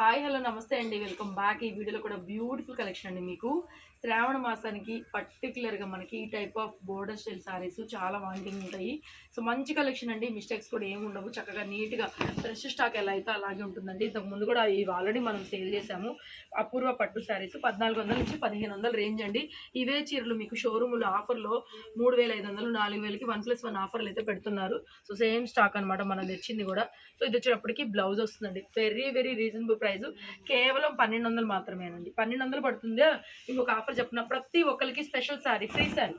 Hi hello నమస్తే అండి. Welcome back. ఈ వీడియోలో కూడా బ్యూటిఫుల్ కలెక్షన్ అండి మీకు. శ్రావణ మాసానికి పర్టికులర్గా మనకి ఈ type of border style sarees చాలా వాంటింగ్ ఉంటాయి. సో మంచి కలెక్షన్ అండి. మిస్టేక్స్ కూడా ఏమి ఉండవు. చక్కగా నీట్గా ఫ్రెష్ స్టాక్ ఎలా అయితే అలాగే ఉంటుందండి. ఇంతకు ముందు కూడా ఇవి ఆల్రెడీ మనం సేల్ చేసాము అపూర్వ పట్టు శారీస్ పద్నాలుగు వందల నుంచి పదిహేను వందల రేంజ్ అండి. ఇవే చీరలు మీకు షోరూములు ఆఫర్లో మూడు వేల ఐదు వందలు నాలుగు వేలకి వన్ ప్లస్ వన్ ఆఫర్లు అయితే పెడుతున్నారు. సో సేమ్ స్టాక్ అనమాట మనం తెచ్చింది కూడా. సో ఇది వచ్చేటప్పటికి బ్లౌజ్ వస్తుందండి. వెరీ వెరీ రీజనబుల్ ప్రైస్ కేవలం పన్నెండు వందలు మాత్రమేనండి. పన్నెండు వందలు పడుతుంది. ఇంకొక ఆఫర్ చెప్పిన ప్రతి ఒక్కరికి స్పెషల్ శారీ ఫ్రీ శారీ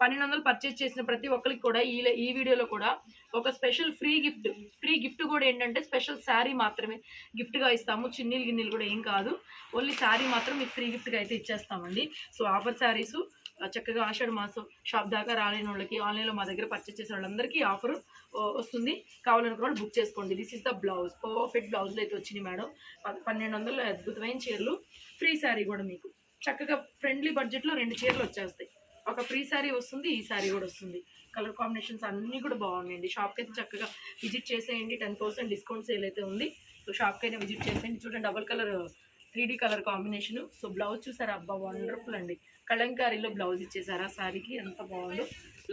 పన్నెండు వందలు పర్చేస్ చేసిన ప్రతి ఒక్కరికి కూడా ఈ ఈ వీడియోలో కూడా ఒక special free gift free gift కూడా ఏంటంటే స్పెషల్ శారీ మాత్రమే గిఫ్ట్గా ఇస్తాము. చిన్నీలు గిన్నెలు కూడా ఏం కాదు. ఓన్లీ శారీ మాత్రం మీకు ఫ్రీ గిఫ్ట్గా అయితే ఇచ్చేస్తామండి. సో ఆఫర్ శారీసు చక్కగా ఆషాఢ మాసం షాప్ దాకా రాలేని వాళ్ళకి ఆన్లైన్లో మా దగ్గర పర్చేస్ చేసే వాళ్ళందరికీ ఆఫర్ వస్తుంది. కావాలనుకున్న వాళ్ళు బుక్ చేసుకోండి. This is the blouse perfect బ్లౌజ్లో అయితే వచ్చింది మేడం. ప- పన్నెండు వందలు అద్భుతమైన చీరలు. ఫ్రీ శారీ కూడా మీకు. చక్కగా ఫ్రెండ్లీ బడ్జెట్లో రెండు చీరలు వచ్చేస్తాయి. ఒక ఫ్రీ శారీ వస్తుంది ఈ శారీ కూడా వస్తుంది. కలర్ కాంబినేషన్స్ అన్నీ కూడా బాగున్నాయండి. షాప్కి అయితే చక్కగా విజిట్ చేసేయండి. టెన్ పర్సెంట్ డిస్కౌంట్ సేల్ అయితే ఉంది. సో షాప్కి అయినా విజిట్ చేసేయండి. చూడండి double colour three colour combination. So blouse చూసారా? అబ్బా వండర్ఫుల్ అండి. కలంకారీలో బ్లౌజ్ ఇచ్చేసారా శారీకి ఎంత బాగుందో.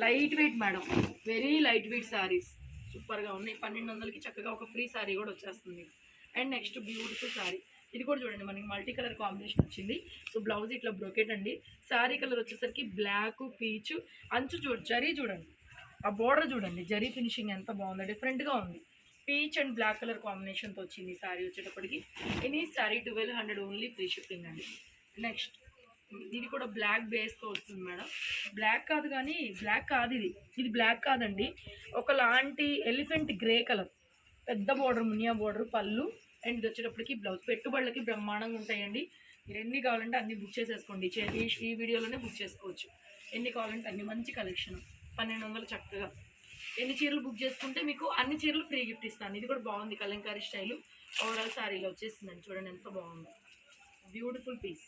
Light weight madam. Very light weight sarees సూపర్గా ఉన్నాయి. పన్నెండు వందలకి చక్కగా ఒక ఫ్రీ శారీ కూడా వచ్చేస్తుంది. అండ్ నెక్స్ట్ బ్యూటిఫుల్ శారీ ఇది కూడా చూడండి మనకి మల్టీ కలర్ కాంబినేషన్ వచ్చింది. సో బ్లౌజ్ ఇట్లా బ్రొకెట్ అండి. శారీ కలర్ వచ్చేసరికి బ్లాక్ పీచ్ అంచు చూ జరీ చూడండి. ఆ బోర్డర్ చూడండి జరీ ఫినిషింగ్ ఎంత బాగుందో. డిఫరెంట్గా ఉంది. పీచ్ అండ్ బ్లాక్ కలర్ కాంబినేషన్తో వచ్చింది సారీ శారీ వచ్చేటప్పటికి. Any saree twelve hundred only free shipping అండి. నెక్స్ట్ ఇది కూడా బ్లాక్ బేస్తో వస్తుంది మేడం. బ్లాక్ కాదు కానీ బ్లాక్ కాదు ఇది. ఇది బ్లాక్ కాదండి. ఒకలాంటి ఎలిఫెంట్ గ్రే కలర్. పెద్ద బోర్డర్ మునియా బోర్డర్ పళ్ళు. అండ్ ఇది వచ్చేటప్పటికి బ్లౌజ్. పెట్టుబడులకి బ్రహ్మాండంగా ఉంటాయండి. మీరు ఎన్ని కావాలంటే అన్ని బుక్ చేసేసుకోండి. ఈ వీడియోలోనే బుక్ చేసుకోవచ్చు. ఎన్ని కావాలంటే అన్ని. మంచి కలెక్షన్ పన్నెండు వందలు చక్కగా. ఎన్ని చీరలు బుక్ చేసుకుంటే మీకు అన్ని చీరలు ఫ్రీ గిఫ్ట్ ఇస్తాను. ఇది కూడా బాగుంది కలంకారీ స్టైల్. ఓవరాల్ శారీలో వచ్చేసిందండి. చూడండి ఎంత బాగుందో. Beautiful piece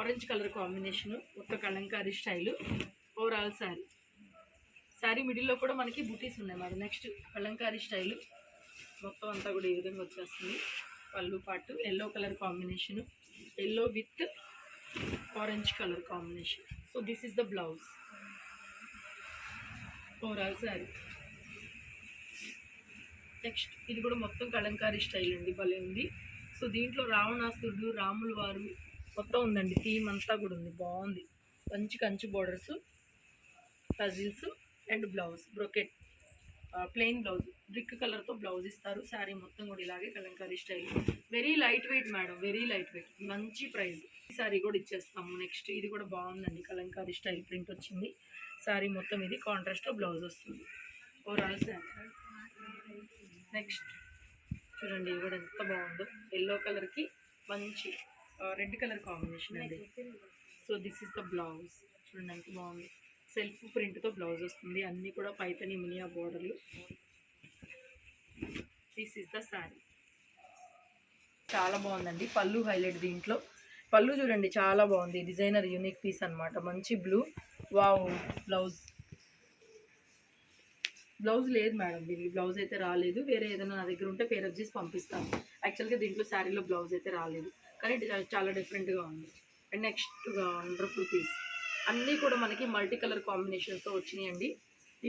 orange colour combination ఒక కలంకారీ స్టైల్ ఓవరాల్ శారీ శారీ మిడిల్లో కూడా మనకి బుటీస్ ఉన్నాయి. మరి నెక్స్ట్ కలంకారీ స్టైల్. మొత్తం అంతా కూడా ఈ విధంగా వచ్చేస్తుంది. పళ్ళు పాటు yellow colour combination yellow with orange colour combination so this is the blouse overall saree. Next ఇది కూడా మొత్తం కలంకారీ స్టైల్ అండి భలే ఉంది. సో దీంట్లో రావణాసురుడు రాముల వారు మొత్తం ఉందండి థీమ్ అంతా కూడా ఉంది బాగుంది. మంచి Kanchi borders tassels and blouse brocade plain blouse brick కలర్తో బ్లౌజ్ ఇస్తారు. శారీ మొత్తం కూడా ఇలాగే kalamkari style. Very light weight madam very light weight మంచి ప్రైస్. ఈ శారీ కూడా ఇచ్చేస్తాము నెక్స్ట్. ఇది కూడా బాగుందండి. కలంకారీ స్టైల్ ప్రింట్ వచ్చింది. శారీ మొత్తం ఇది కాంట్రాస్ట్లో బ్లౌజ్ వస్తుంది. ఓవరాల్ శారీ. నెక్స్ట్ చూడండి ఇది కూడా ఎంత బాగుందో. ఎల్లో కలర్కి మంచి రెడ్ కలర్ కాంబినేషన్ అండి. So this is the blouse చూడండి ఎంత బాగుంది. సెల్ఫ్ ప్రింట్తో బ్లౌజ్ వస్తుంది. అన్నీ కూడా పైతని మినియా బోర్డర్లు దిస్ ఇస్ ద శారీ చాలా బాగుందండి. పళ్ళు హైలైట్ దీంట్లో. పళ్ళు చూడండి చాలా బాగుంది. డిజైనర్ యూనిక్ పీస్ అన్నమాట. మంచి బ్లూ. Wow blouse. బ్లౌజ్ లేదు మేడం దీనికి. బ్లౌజ్ అయితే రాలేదు. వేరే ఏదైనా నా దగ్గర ఉంటే పేరు చేసి పంపిస్తాను. యాక్చువల్గా దీంట్లో శారీలో బ్లౌజ్ అయితే రాలేదు. కానీ చాలా డిఫరెంట్గా ఉంది. అండ్ నెక్స్ట్ వండర్ఫుల్ పీస్ అన్నీ కూడా మనకి మల్టీ కలర్ కాంబినేషన్తో వచ్చినాయండి.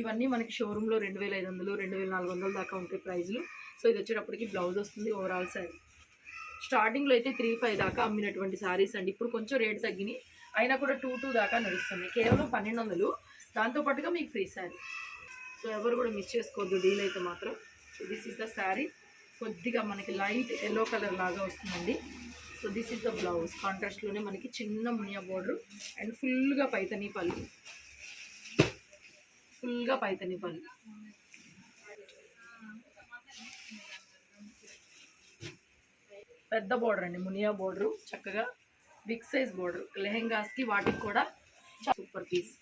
ఇవన్నీ మనకి షోరూంలో రెండు వేల ఐదు వందలు రెండు వేల నాలుగు వందల దాకా ఉంటాయి ప్రైజ్లు. సో ఇది వచ్చేటప్పటికి బ్లౌజ్ వస్తుంది ఓవరాల్ శారీ స్టార్టింగ్లో అయితే త్రీ ఫైవ్ దాకా అమ్మినటువంటి శారీస్ అండి. ఇప్పుడు కొంచెం రేట్ తగ్గినాయి. అయినా కూడా టూ టూ దాకా నడుస్తున్నాయి. కేవలం పన్నెండు వందలు. దాంతోపాటుగా మీకు ఫ్రీ శారీ సో ఎవరు కూడా మిస్ చేసుకోవద్దు. డీల్ అయితే మాత్రం. So this is the saree కొద్దిగా మనకి లైట్ ఎల్లో కలర్ లాగా వస్తుందండి. So this is the blouse కాంట్రాస్ట్లోనే మనకి చిన్న మునియా బోర్డర్ అండ్ ఫుల్గా పైతని పళ్ళు. ఫుల్గా పైతని పళ్ళు పెద్ద బోర్డర్ అండి మునియా బోర్డరు చక్కగా బిగ్ సైజ్ బోర్డర్ లెహెంగాస్కి వాటికి కూడా సూపర్ పీస్.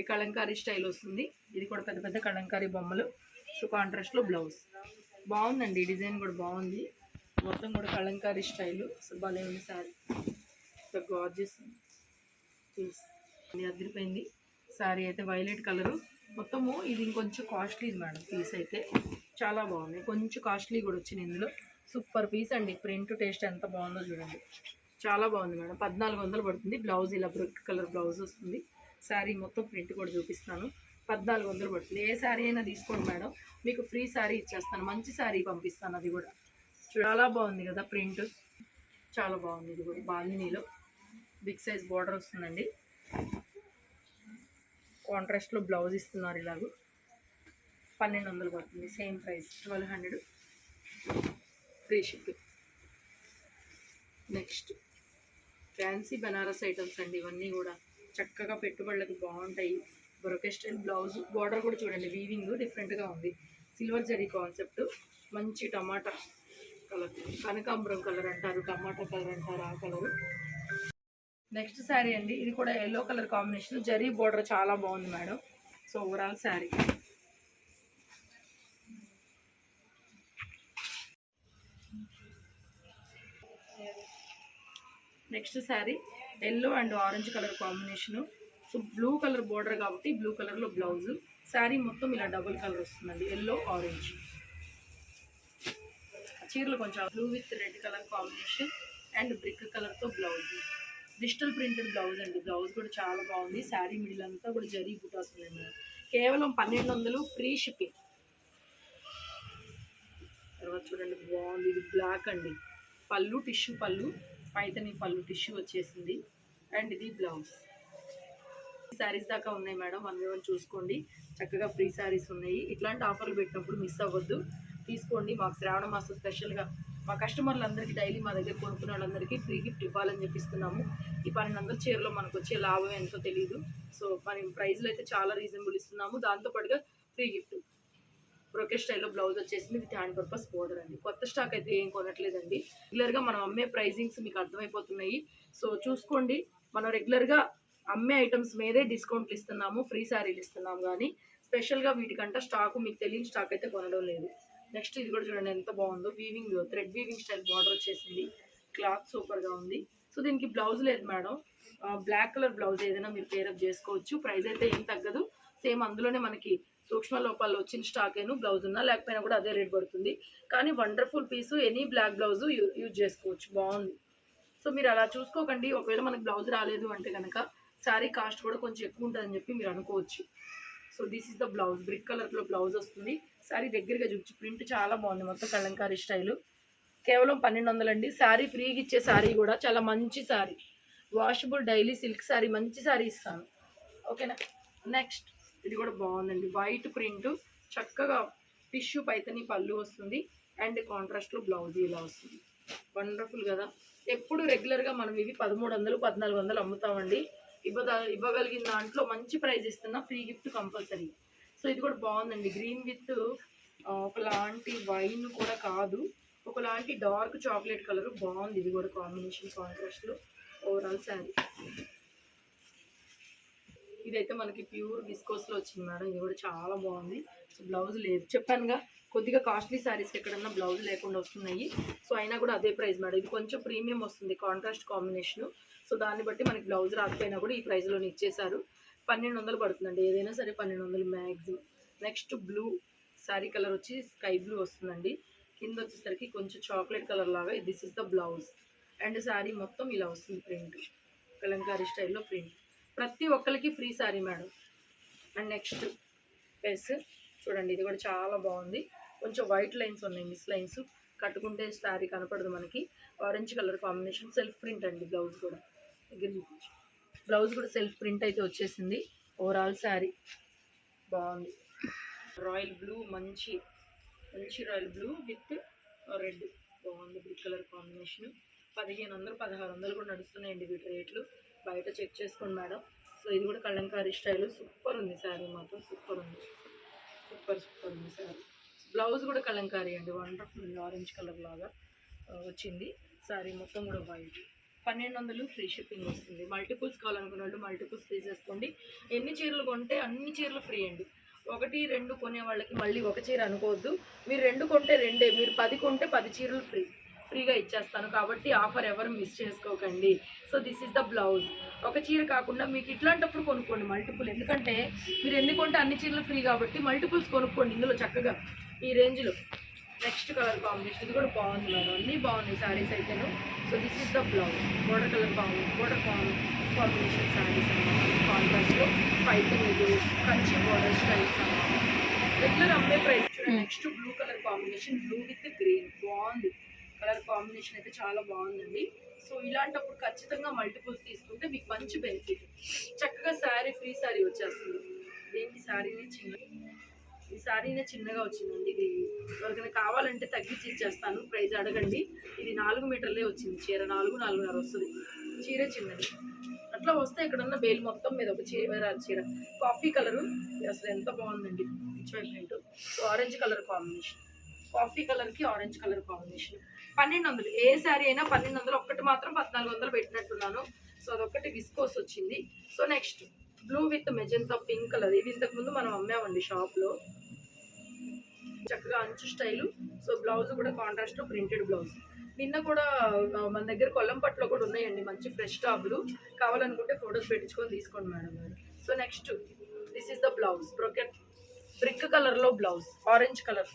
ఈ కలంకారీ స్టైల్ వస్తుంది. ఇది కూడా పెద్ద పెద్ద కలంకారీ బొమ్మలు. సో కాంట్రాస్ట్లో బ్లౌజ్. బాగుందండి డిజైన్ కూడా బాగుంది. మొత్తం కూడా కలంకారీ స్టైల్. సో భలే ఉంది సారీ. గార్జెస్ పీస్ అదిరిపోయింది సారీ అయితే వైలెట్ కలరు. మొత్తము ఇది ఇంకొంచెం కాస్ట్లీ మేడం పీస్ అయితే. చాలా బాగుంది. కొంచెం కాస్ట్లీ కూడా వచ్చింది ఇందులో. సూపర్ పీస్ అండి. ప్రింట్ టేస్ట్ ఎంత బాగుందో చూడండి. చాలా బాగుంది మేడం. పద్నాలుగు వందలు పడుతుంది. బ్లౌజ్ ఇలా బ్రిక్ కలర్ బ్లౌజ్ వస్తుంది. శారీ మొత్తం ప్రింట్ కూడా చూపిస్తాను పద్నాలుగు వందలు పడుతుంది. ఏ శారీ అయినా తీసుకోండి మేడం. మీకు ఫ్రీ శారీ ఇచ్చేస్తాను. మంచి శారీ పంపిస్తాను అది కూడా. చాలా బాగుంది కదా ప్రింట్. చాలా బాగుంది ఇది కూడా. బాలినీలో బిగ్ సైజ్ బార్డర్ వస్తుందండి. కాంట్రాస్ట్లో బ్లౌజ్ ఇస్తున్నారు ఇలాగ. పన్నెండు వందలు పడుతుంది same price twelve hundred. Free shipping. Next fancy Banaras items అండి ఇవన్నీ కూడా. చక్కగా పెట్టుబడులకు బాగుంటాయి. బ్రొకే స్టైల్ బ్లౌజ్ బార్డర్ కూడా చూడండి వీవింగ్ డిఫరెంట్గా ఉంది. సిల్వర్ జరీ కాన్సెప్ట్ మంచి టమాటా కలర్ కనకాంబరం కలర్ అంటారు టమాటా కలర్ అంటారు ఆ కలర్. నెక్స్ట్ శారీ అండి ఇది కూడా yellow colour combination zari border చాలా బాగుంది madam. So overall saree. Next saree yellow and orange colour combination so blue colour border కాబట్టి బ్లూ కలర్లో బ్లౌజ్ శారీ మొత్తం ఇలా డబుల్ కలర్ వస్తుందండి ఎల్లో ఆరెంజ్ చీరలు కొంచెం blue with red colour combination and brick కలర్తో బ్లౌజ్ డిజిటల్ ప్రింటెడ్ బ్లౌజ్ అండి. Blouse కూడా చాలా బాగుంది. శారీ మిడిల్ అంతా కూడా జరీ బుటాస్ ఉన్నాయి మేడం. కేవలం పన్నెండు వందలు ఫ్రీ షిప్పింగ్. తర్వాత చూడండి బాగుంది. ఇది బ్లాక్ అండి. పళ్ళు టిష్యూ పళ్ళు పైతని పళ్ళు టిష్యూ వచ్చేసింది. అండ్ ఇది బ్లౌజ్. శారీస్ దాకా ఉన్నాయి మేడం. వన్ బై వన్ చూసుకోండి. చక్కగా ఫ్రీ శారీస్ ఉన్నాయి. ఇట్లాంటి ఆఫర్లు పెట్టినప్పుడు మిస్ అవ్వద్దు. తీసుకోండి. మాకు శ్రావణ మాసం స్పెషల్గా మా కస్టమర్లందరికీ డైలీ మా దగ్గర కొనుక్కునే వాళ్ళందరికీ ఫ్రీ గిఫ్ట్ ఇవ్వాలని చెప్పిస్తున్నాము. ఈ పన్నెండు వందల చీరలో మనకు వచ్చే లాభం ఎంతో తెలియదు సో మనం ప్రైస్లో అయితే చాలా రీజనబుల్ ఇస్తున్నాము. దాంతోపాటుగా ఫ్రీ గిఫ్ట్. బ్రోకే స్టైల్లో బ్లౌజ్ వచ్చేసింది విత్ హ్యాండ్ పర్పస్ బోర్డర్ అండి. కొత్త స్టాక్ అయితే ఏం కొనట్లేదండి. రెగ్యులర్గా మనం అమ్మే ప్రైజింగ్స్ మీకు అర్థమైపోతున్నాయి. సో చూసుకోండి. మనం రెగ్యులర్గా అమ్మే ఐటమ్స్ మీదే డిస్కౌంట్లు ఇస్తున్నాము. ఫ్రీ శారీలు ఇస్తున్నాము కానీ స్పెషల్గా వీటికంటే స్టాకు మీకు తెలియని స్టాక్ అయితే కొనడం లేదు. నెక్స్ట్ ఇది కూడా చూడండి ఎంత బాగుందో weaving thread weaving style border వచ్చేసింది. క్లాత్ సూపర్గా ఉంది. సో దీనికి బ్లౌజ్ లేదు మేడం బ్లాక్ కలర్ బ్లౌజ్ ఏదైనా మీరు పేరప్ చేసుకోవచ్చు. ప్రైస్ అయితే ఏం తగ్గదు. సేమ్ అందులోనే మనకి సూక్ష్మ లోపాలు వచ్చిన స్టాక్ అయినా బ్లౌజ్ ఉన్నా లేకపోయినా కూడా అదే రేట్ పడుతుంది. కానీ wonderful piece any black blouse use చేసుకోవచ్చు. బాగుంది. సో మీరు అలా చూసుకోకండి. ఒకవేళ మనకి బ్లౌజ్ రాలేదు అంటే కనుక శారీ కాస్ట్ కూడా కొంచెం ఎక్కువ ఉంటుందని చెప్పి మీరు అనుకోవచ్చు. So this is the blouse brick కలర్లో బ్లౌజ్ వస్తుంది. శారీ దగ్గరగా చూపించి. ప్రింట్ చాలా బాగుంది. మొత్తం కలంకారీ స్టైలు. కేవలం పన్నెండు వందలండి శారీ ఫ్రీగా ఇచ్చే శారీ కూడా చాలా మంచి saree. Washable daily silk saree మంచి శారీ ఇస్తాను. ఓకేనా నెక్స్ట్ ఇది కూడా బాగుందండి. వైట్ ప్రింట్ చక్కగా టిష్యూ పైతని పళ్ళు వస్తుంది. అండ్ కాంట్రాస్ట్లో బ్లౌజ్ ఇలా వస్తుంది. వండర్ఫుల్ కదా? ఎప్పుడు రెగ్యులర్గా మనం ఇవి పదమూడు వందలు పద్నాలుగు వందలు అమ్ముతామండి. ఇవ్వద ఇవ్వగలిగిన దాంట్లో మంచి ప్రైజ్ ఇస్తున్నా ఫ్రీ గిఫ్ట్ కంపల్సరీ సో ఇది కూడా బాగుందండి. గ్రీన్ విత్ ఒకలాంటి వైన్ కూడా కాదు. ఒకలాంటి డార్క్ చాక్లెట్ కలర్ బాగుంది. ఇది కూడా కాంబినేషన్ కాంట్రాస్ట్లో ఓవరాల్ శారీ ఇదైతే మనకి ప్యూర్ విస్కోస్లో వచ్చింది మేడం. ఇది కూడా చాలా బాగుంది. సో బ్లౌజ్ లేదు. చెప్పానుగా కొద్దిగా కాస్ట్లీ శారీస్కి ఎక్కడన్నా బ్లౌజ్ లేకుండా వస్తున్నాయి. సో అయినా కూడా అదే ప్రైస్ మేడం. ఇది కొంచెం ప్రీమియం వస్తుంది. కాంట్రాస్ట్ కాంబినేషన్ సో దాన్ని బట్టి మనకి బ్లౌజ్ రాకపోయినా కూడా ఈ ప్రైస్లోనే ఇచ్చేశారు. పన్నెండు వందలు పడుతుందండి. ఏదైనా సరే పన్నెండు వందలు maximum next blue saree colour వచ్చి స్కై బ్లూ వస్తుందండి. కింద వచ్చేసరికి కొంచెం చాక్లెట్ కలర్ లాగా this is the blouse and saree మొత్తం ఇలా వస్తుంది ప్రింట్ కలంకారీ స్టైల్లో ప్రింట్ ప్రతి ఒక్కరికి free saree madam and next dress చూడండి ఇది కూడా చాలా బాగుంది. కొంచెం వైట్ లైన్స్ ఉన్నాయి మిస్ లైన్స్ కట్టుకుంటే శారీ కనపడదు మనకి. Orange colour combination self print అండి బ్లౌజ్ కూడా. దగ్గర చూపించు. బ్లౌజ్ కూడా సెల్ఫ్ ప్రింట్ అయితే వచ్చేసింది. ఓవరాల్ శారీ బాగుంది. రాయల్ బ్లూ మంచి మంచి రాయల్ బ్లూ విత్ రెడ్ బాగుంది బ్లూ కలర్ కాంబినేషన్ పదిహేను వందలు పదహారు వందలు కూడా నడుస్తున్నాయండి వీటి రేట్లు. బయట చెక్ చేసుకోండి మేడం. సో ఇది కూడా కలంకారీ స్టైల్ సూపర్ ఉంది శారీ మాత్రం. సూపర్ ఉంది. సూపర్ సూపర్ ఉంది శారీ బ్లౌజ్ కూడా కలంకారీ అండి. వండర్ఫుల్ ఆరెంజ్ కలర్ లాగా వచ్చింది. శారీ మొత్తం కూడా వైట్ పన్నెండు వందలు ఫ్రీ షిప్పింగ్ వస్తుంది. మల్టిపుల్స్ కావాలనుకున్న వాళ్ళు మల్టిపుల్స్ తీసేసుకోండి ఎన్ని చీరలు కొంటే అన్ని చీరలు ఫ్రీ అండి. ఒకటి రెండు కొనే వాళ్ళకి మళ్ళీ ఒక చీర అనుకోవద్దు. మీరు రెండు కొంటే రెండే మీరు పది కొంటే పది చీరలు ఫ్రీ ఫ్రీగా ఇచ్చేస్తాను. కాబట్టి ఆఫర్ ఎవరు మిస్ చేసుకోకండి. So this is the blouse. ఒక చీర కాకుండా మీకు ఇట్లాంటప్పుడు కొనుక్కోండి మల్టిపుల్. ఎందుకంటే మీరు ఎన్ని కొంటే అన్ని చీరలు ఫ్రీ కాబట్టి మల్టిపుల్స్ కొనుక్కోండి ఇందులో చక్కగా ఈ రేంజ్లో. నెక్స్ట్ కలర్ కాంబినేషన్ ఇది కూడా బాగుంది మేడం. అన్నీ బాగున్నాయి శారీస్ అయితేను. So this is the blouse border colour బాగుంది బోర్డర్ కాంబినేషన్ శారీస్ అన్నమాట. కాంట్రాస్ట్లో పైపింగ్ ఇది కంచి బోర్డర్ స్టైల్స్ అన్నమాట. రెగ్యులర్ అమ్మే ప్రైస్ చూడండి next blue colour combination blue with green బాగుంది. కలర్ కాంబినేషన్ అయితే చాలా బాగుందండి. సో ఇలాంటప్పుడు ఖచ్చితంగా మల్టిపుల్స్ తీసుకుంటే మీకు మంచి బెనిఫిట్ చక్కగా శారీ ఫ్రీ శారీ వచ్చేస్తుంది. దేనికి శారీనే చిన్న ఈ శారీనే చిన్నగా వచ్చిందండి. ఇది ఎవరికైనా కావాలంటే తగ్గించి ఇచ్చేస్తాను. ప్రైజ్ అడగండి. ఇది నాలుగు మీటర్లే వచ్చింది చీర. నాలుగు నాలుగున్నర వస్తుంది. చీర చిన్నది. అట్లా వస్తే ఇక్కడున్న బేల్ మొత్తం మీద ఒక చీర చీర. Coffee colour. అసలు ఎంత బాగుందండి. పిచ్చి so orange colour combination coffee కలర్కి ఆరెంజ్ కలర్ కాంబినేషన్ పన్నెండు వందలు. ఏ శారీ అయినా పన్నెండు వందలు. ఒక్కటి మాత్రం పద్నాలుగు వందలు పెట్టినట్టున్నాను. సో అదొక్కటి విస్కోస్ వచ్చింది. So next. Blue with magenta pink colour. ఇది ఇంతకుముందు మనం అమ్మామండి షాప్లో. చక్కగా అంచు స్టైలు. సో బ్లౌజ్ కూడా కాంట్రాస్ట్ ప్రింటెడ్ బ్లౌజ్ నిన్న కూడా మన దగ్గర కొల్లంపట్లో కూడా ఉన్నాయండి మంచి ఫ్రెష్ టాపులు. కావాలనుకుంటే ఫొటోస్ పెట్టించుకొని తీసుకోండి మేడం గారు. So next this is the blouse brocade brick కలర్లో blouse orange colour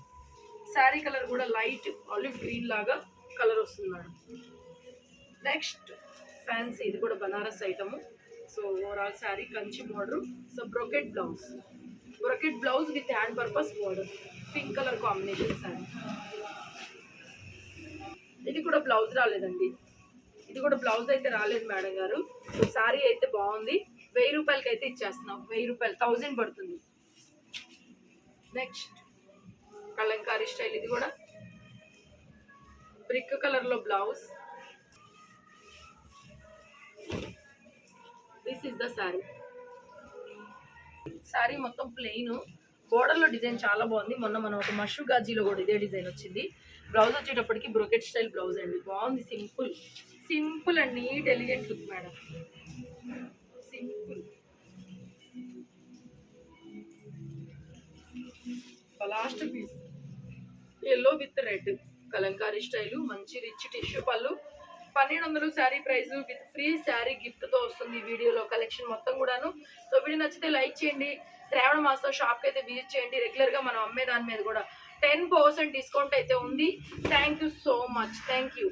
saree colour కూడా లైట్ ఆలివ్ గ్రీన్ లాగా కలర్ వస్తుంది మేడం. నెక్స్ట్ ఫ్యాన్సీ ఇది కూడా Banaras item so overall saree Kanchi border so brocade blouse brocade blouse with hand purpose border pink colour combination saree. ఇది కూడా blouse రాలేదండి. ఇది కూడా బ్లౌజ్ అయితే రాలేదు మేడం గారు. సారీ శారీ అయితే బాగుంది. వెయ్యి రూపాయలకి అయితే ఇచ్చేస్తున్నాం. వెయ్యి రూపాయలు. థౌజండ్ పడుతుంది. నెక్స్ట్ కలంకారీ స్టైల్ ఇది కూడా. బ్రిక్ కలర్లో blouse. This is the saree saree మొత్తం ప్లెయిన్ బోర్డర్లో డిజైన్ చాలా బాగుంది. మొన్న మనం ఒక మషూ గాజీలో కూడా ఇదే డిజైన్ వచ్చింది. బ్లౌజ్ వచ్చేటప్పటికి బ్రోకెట్ స్టైల్ బ్లౌజ్ అండి. బాగుంది simple. Simple and neat elegant look madam. Simple. Last piece. Yellow with red kalamkari style మంచి రిచ్ టిష్యూ పళ్ళు. పన్నెండు వందలు saree price with free saree గిఫ్ట్తో వస్తుంది ఈ వీడియోలో కలెక్షన్ మొత్తం కూడాను. సో వీడియో నచ్చితే లైక్ చేయండి. శ్రావణ మాసం షాప్కి అయితే విజిట్ చేయండి. రెగ్యులర్గా మనం అమ్మే దాని మీద కూడా టెన్ పర్సెంట్ డిస్కౌంట్ అయితే ఉంది. Thank you so much. Thank you